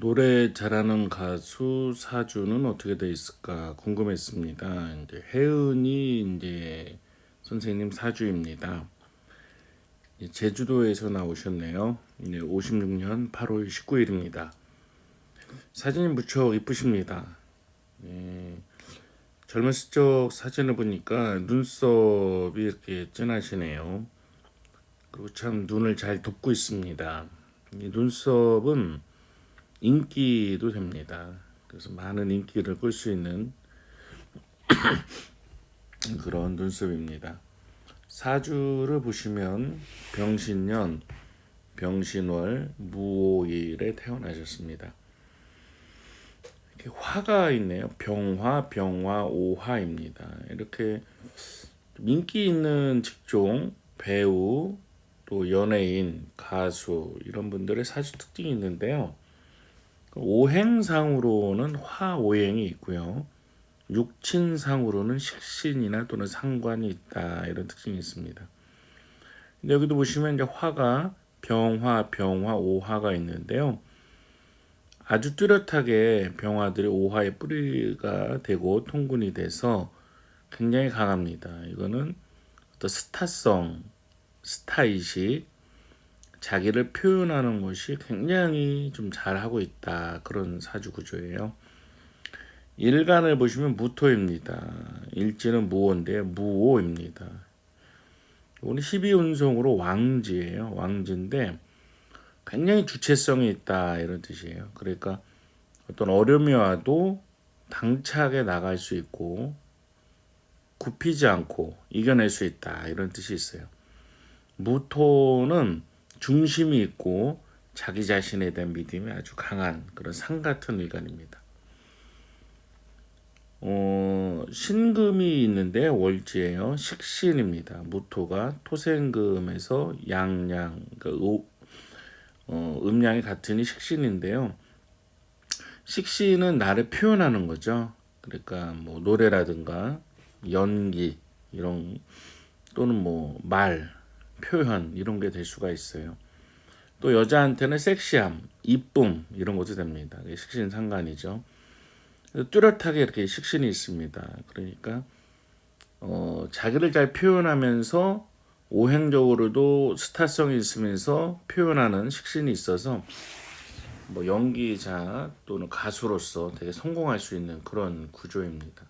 노래 잘하는 가수 사주는 어떻게 돼 있을까 궁금했습니다. 이제 혜은이 이제 선생님 사주입니다. 이 제주도에서 나오셨네요. 이제 56년 8월 19일입니다. 사진이 무척 이쁘십니다. 예, 젊었을 적 사진을 보니까 눈썹이 이렇게 진하시네요. 그리고 참 눈을 잘 덮고 있습니다. 이 눈썹은 인기도 됩니다. 그래서 많은 인기를 끌 수 있는 그런 눈썹입니다. 사주를 보시면 병신년, 병신월, 무오일에 태어나셨습니다. 이렇게 화가 있네요. 병화, 병화, 오화입니다. 이렇게 좀 인기 있는 직종, 배우, 또 연예인, 가수 이런 분들의 사주 특징이 있는데요. 오행상으로는 화오행이 있고요. 육친상으로는 식신이나 또는 상관이 있다 이런 특징이 있습니다. 여기도 보시면 이제 화가 병화, 병화, 오화가 있는데요. 아주 뚜렷하게 병화들이 오화의 뿌리가 되고 통군이 돼서 굉장히 강합니다. 이거는 어떤 스타성, 스타이식, 자기를 표현하는 것이 굉장히 좀 잘하고 있다. 그런 사주 구조예요. 일간을 보시면 무토입니다. 일지는 무오인데 무오입니다. 오늘 12운송으로 왕지예요. 왕지인데 굉장히 주체성이 있다 이런 뜻이에요. 그러니까 어떤 어려움이 와도 당차게 나갈 수 있고 굽히지 않고 이겨낼 수 있다 이런 뜻이 있어요. 무토는 중심이 있고 자기 자신에 대한 믿음이 아주 강한 그런 상 같은 의관입니다. 어, 신금이 있는데 월지예요. 식신입니다. 무토가 토생금에서 양양, 그러니까 오, 어, 음양이 같으니 식신인데요. 식신은 나를 표현하는 거죠. 그러니까 뭐 노래라든가 연기 이런 또는 뭐 말, 표현 이런 게 될 수가 있어요. 또 여자한테는 섹시함, 이쁨 이런 것도 됩니다. 식신 상관이죠. 뚜렷하게 이렇게 식신이 있습니다. 그러니까 어, 자기를 잘 표현하면서 오행적으로도 스타성이 있으면서 표현하는 식신이 있어서 뭐 연기자 또는 가수로서 되게 성공할 수 있는 그런 구조입니다.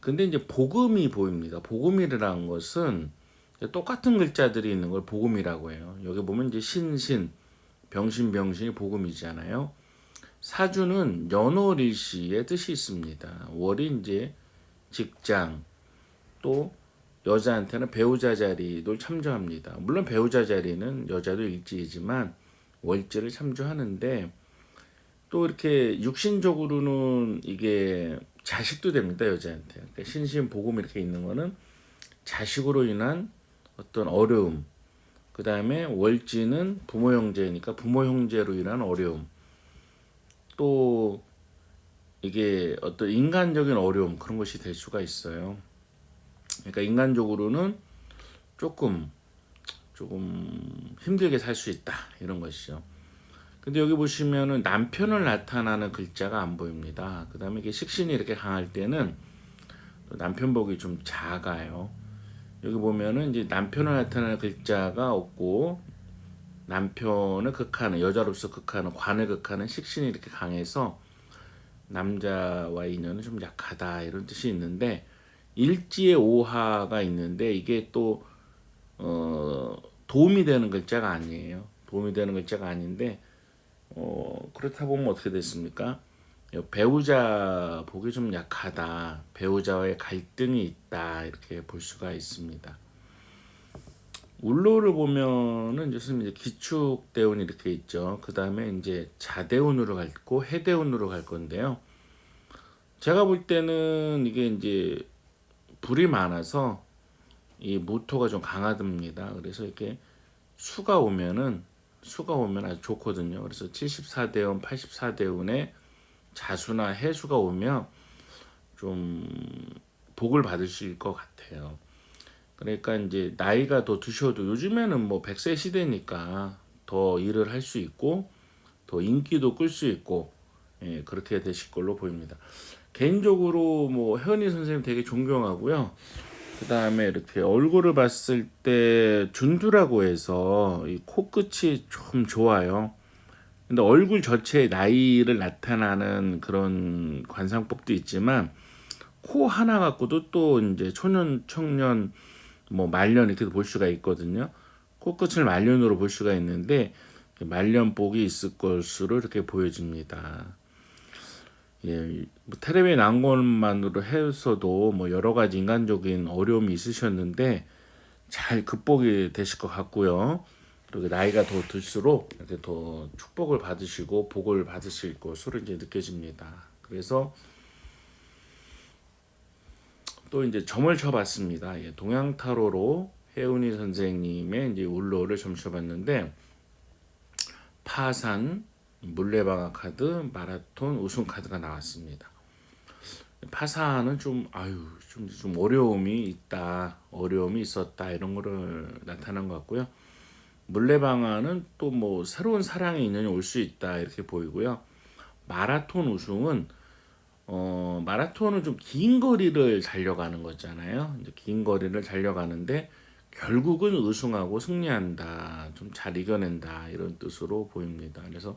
근데 이제 복음이 보입니다. 복음이라는 것은 똑같은 글자들이 있는 걸 복음이라고 해요. 여기 보면 이제 신신, 병신, 병신이 복음이잖아요. 사주는 연월일시의 뜻이 있습니다. 월이 이제 직장, 또 여자한테는 배우자 자리도 참조합니다. 물론 배우자 자리는 여자도 일지이지만 월지를 참조하는데 또 이렇게 육신적으로는 이게 자식도 됩니다 여자한테. 그러니까 신신 복음 이렇게 있는 거는 자식으로 인한 어떤 어려움, 그 다음에 월지는 부모 형제니까 부모 형제로 인한 어려움, 또 이게 어떤 인간적인 어려움 그런 것이 될 수가 있어요. 그러니까 인간적으로는 조금 조금 힘들게 살 수 있다 이런 것이죠. 근데 여기 보시면은 남편을 나타나는 글자가 안 보입니다. 그 다음에 이게 식신이 이렇게 강할 때는 남편 복이 좀 작아요. 여기 보면은 이제 남편을 나타내는 글자가 없고 남편을 극하는 여자로서 극하는 관을 극하는 식신이 이렇게 강해서 남자와 인연은 좀 약하다 이런 뜻이 있는데 일지의 오하가 있는데 이게 또 어, 도움이 되는 글자가 아니에요. 도움이 되는 글자가 아닌데 어, 그렇다 보면 어떻게 됐습니까? 배우자 복이 좀 약하다. 배우자와의 갈등이 있다. 이렇게 볼 수가 있습니다. 울로를 보면은 이제 기축 대운이 이렇게 있죠. 그 다음에 이제 자대운으로 갈고 해대운으로 갈 건데요. 제가 볼 때는 이게 이제 불이 많아서 이 모토가 좀 강화됩니다. 그래서 이렇게 수가 오면은 수가 오면 아주 좋거든요. 그래서 74대운, 84대운에 자수나 해수가 오면 좀 복을 받으실 것 같아요. 그러니까 이제 나이가 더 드셔도 요즘에는 뭐 100세 시대니까 더 일을 할 수 있고 더 인기도 끌 수 있고 예, 그렇게 되실 걸로 보입니다. 개인적으로 뭐 혜은이 선생님 되게 존경하고요. 그 다음에 이렇게 얼굴을 봤을 때 준두라고 해서 이 코끝이 좀 좋아요. 근데 얼굴 전체의 나이를 나타나는 그런 관상법도 있지만 코 하나 갖고도 또 이제 초년, 청년, 뭐 말년 이렇게 볼 수가 있거든요. 코끝을 말년으로 볼 수가 있는데 말년복이 있을 것으로 이렇게 보여집니다. 예, 뭐 텔레비에 나온 것만으로 해서도 뭐 여러 가지 인간적인 어려움이 있으셨는데 잘 극복이 되실 것 같고요. 그리고 나이가 더 들수록 이렇게 더 축복을 받으시고 복을 받으실 것으로 이제 느껴집니다. 그래서 또 이제 점을 쳐봤습니다. 예, 동양 타로로 혜운이 선생님의 이제 울로를 점 쳐봤는데 파산, 물레방아 카드, 마라톤 우승 카드가 나왔습니다. 파산은 좀 아유 좀, 좀 어려움이 있다, 어려움이 있었다 이런 거를 나타난 것 같고요. 물레방아는 또 뭐 새로운 사랑의 인연이 올 수 있다 이렇게 보이고요. 마라톤 우승은 어 마라톤은 좀 긴 거리를 달려가는 거잖아요. 이제 긴 거리를 달려가는데 결국은 우승하고 승리한다, 좀 잘 이겨낸다 이런 뜻으로 보입니다. 그래서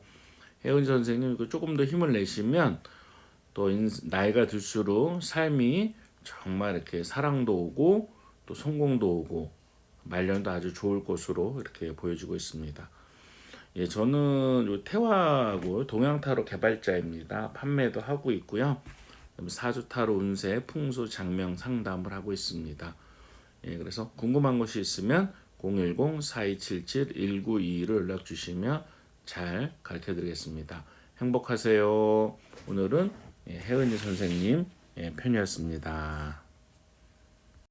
혜은 선생님 조금 더 힘을 내시면 또 인- 나이가 들수록 삶이 정말 이렇게 사랑도 오고 또 성공도 오고 말년도 아주 좋을 것으로 이렇게 보여지고 있습니다. 예, 저는 요 태화하고 동양타로 개발자입니다. 판매도 하고 있고요. 사주타로 운세, 풍수, 장명 상담을 하고 있습니다. 예, 그래서 궁금한 것이 있으면 010-4277-1922로 연락 주시면 잘 가르쳐 드리겠습니다. 행복하세요. 오늘은 예, 혜은이 선생님 예, 편이었습니다.